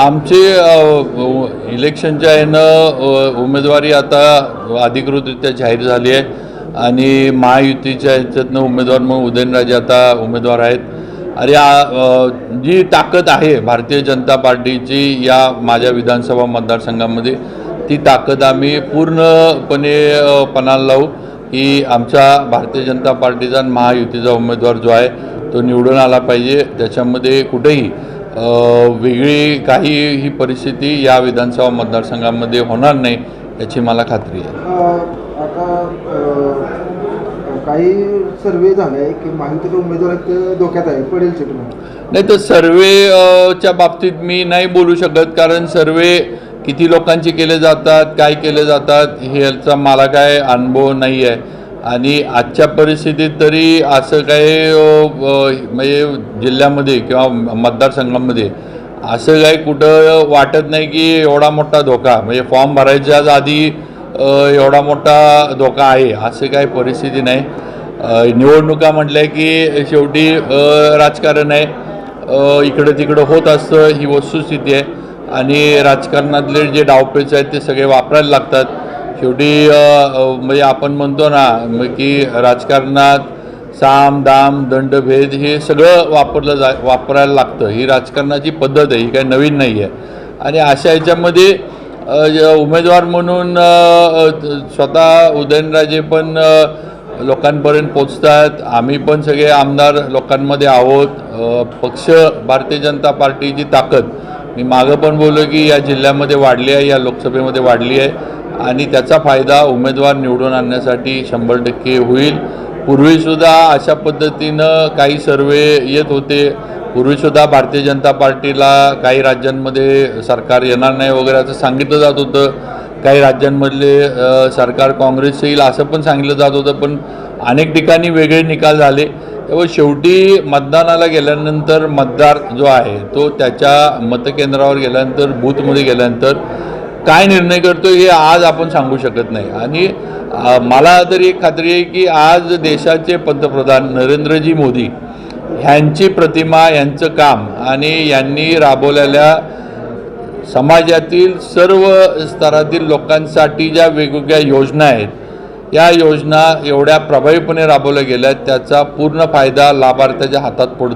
आमची इलेक्शनच्या ह्यानं उमेदवारी आता अधिकृतरित्या जाहीर झाली आहे. आणि महायुतीच्या ह्याच्यातनं उमेदवार म्हणून उदयनराजे आता उमेदवार आहेत. आणि जी ताकद आहे भारतीय जनता पार्टीची या माझ्या विधानसभा मतदारसंघामध्ये ती ताकद आम्ही पूर्णपणे पणाला लावू. की आमचा भारतीय जनता पार्टीचा आणि महायुतीचा उमेदवार जो आहे तो निवडून आला पाहिजे. त्याच्यामध्ये कुठेही वेगळी काही ही परिस्थिती या विधानसभा मतदारसंघामध्ये होणार नाही याची मला खात्री आहे. काही सर्वे की उमेदवार धोक्यात आहे पडेल नाही तर सर्वे अ, च्या बाबतीत मी नाही बोलू शकत कारण सर्वे किती लोकांचे केले जातात काय केले जातात हे याचा मला काय अनुभव नाही आहे. आणि आजच्या परिस्थितीत तरी असं काही म्हणजे जिल्ह्यामध्ये किंवा मतदारसंघामध्ये असं काही कुठं वाटत नाही की एवढा मोठा धोका म्हणजे फॉर्म भरायच्या आधी एवढा मोठा धोका आहे असं काही परिस्थिती नाही. निवडणुका म्हटल्या की शेवटी राजकारण आहे. इकडं तिकडं होत असतं ही वस्तुस्थिती आहे. आणि राजकारणातले जे डावपेच आहेत ते सगळे वापरायला लागतात. शेवटी म्हणजे आपण म्हणतो ना की राजकारणात साम दाम दंडभेद हे सगळं वापरलं जा वापरायला लागतं. ही राजकारणाची पद्धत आहे ही काही नवीन नाही आहे आणि अशा ह्याच्यामध्ये उमेदवार म्हणून स्वतः उदयनराजे पण लोकांपर्यंत पोचतात आम्ही पण सगळे आमदार लोकांमध्ये आहोत. पक्ष भारतीय जनता पार्टीची ताकद. मी मागं पण बोललो की या जिल्ह्यामध्ये वाढली आहे या लोकसभेमध्ये वाढली आहे. आणि त्याचा फायदा उमेदवार निवडून आणण्यासाठी शंभर टक्के होईल. पूर्वीसुद्धा अशा पद्धतीनं काही सर्वे येत होते. पूर्वीसुद्धा भारतीय जनता पार्टीला काही राज्यांमध्ये सरकार येणार नाही वगैरे असं सांगितलं जात होतं. काही राज्यांमधले सरकार काँग्रेस येईल असं पण सांगितलं जात होतं. पण अनेक ठिकाणी वेगळे निकाल झाले. त्यामुळे शेवटी मतदानाला गेल्यानंतर मतदार जो आहे तो त्याच्या मतकेंद्रावर गेल्यानंतर बूथमध्ये गेल्यानंतर काय निर्णय करतो हे आज आपण सांगू शकत नाही. आणि मला तरी एक खात्री आहे की आज देशाचे पंतप्रधान नरेंद्रजी मोदी ह्यांची प्रतिमा यांचं काम आणि यांनी राबवलेल्या समाजातील सर्व स्तरातील लोकांसाठी ज्या वेगवेगळ्या योजना आहेत या योजना एवढ्या प्रभावीपणे राबवल्या गेल्या त्याचा पूर्ण फायदा लाभार्थ्याच्या हातात पडतो.